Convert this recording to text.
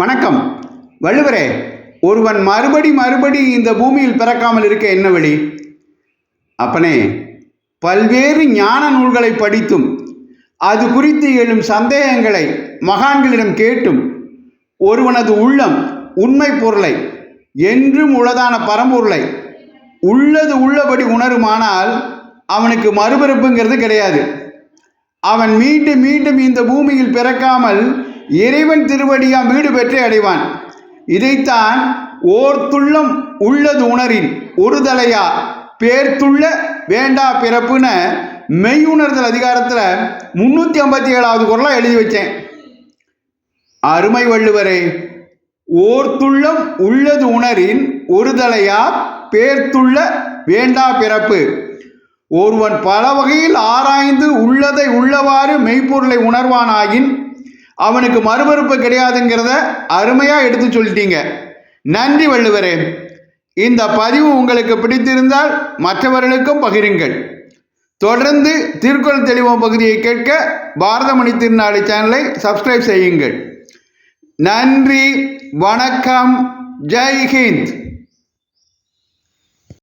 வணக்கம். வள்ளுவரே ஒருவன் மறுபடி மறுபடி இந்த பூமியில் பிறக்காமல் இருக்க என்ன வழி? அப்பனே பல்வேறு ஞான நூல்களை படித்தும் அது குறித்து எழும் சந்தேகங்களை மகான்களிடம் கேட்டும் ஒருவனது உள்ளம் உண்மை பொருளை என்றும் உளதான பரம்பொருளை உள்ளது உள்ளபடி உணருமானால் அவனுக்கு மறுபிறப்புங்கிறது கிடையாது. அவன் மீண்டும் மீண்டும் இந்த பூமியில் பிறக்காமல் இறைவன் திருவடியாம் வீடு பெற்றே அடைவான். இதைத்தான் ஓர்த்துள்ளம் உள்ளது உணரின். ஒரு தலையா? பேர்த்துள்ள வேண்டா பிறப்புன மெய்யுணர்தல் அதிகாரத்தில் முன்னூற்றி ஐம்பத்தி ஏழாவது குரலாக எழுதி வச்சேன். அருமை வள்ளுவரே ஓர்த்துள்ளம் உள்ளது உணரின். ஒரு தலையா? பேர்த்துள்ள வேண்டா பிறப்பு. ஒருவன் பல வகையில் ஆராய்ந்து உள்ளதை உள்ளவாறு மெய்ப்பொருளை உணர்வானாயின் அவனுக்கு மறுமறுப்பு கிடையாதுங்கிறத அருமையாக எடுத்து சொல்லிட்டீங்க. நன்றி வள்ளுவரே. இந்த பதிவு உங்களுக்கு பிடித்திருந்தால் மற்றவர்களுக்கும் பகிருங்கள். தொடர்ந்து திருக்குறள் தெளிவோம் பகுதியை கேட்க பாரதமணி திருநாடு சேனலை சப்ஸ்கிரைப் செய்யுங்கள். நன்றி வணக்கம் ஜெய்ஹிந்த்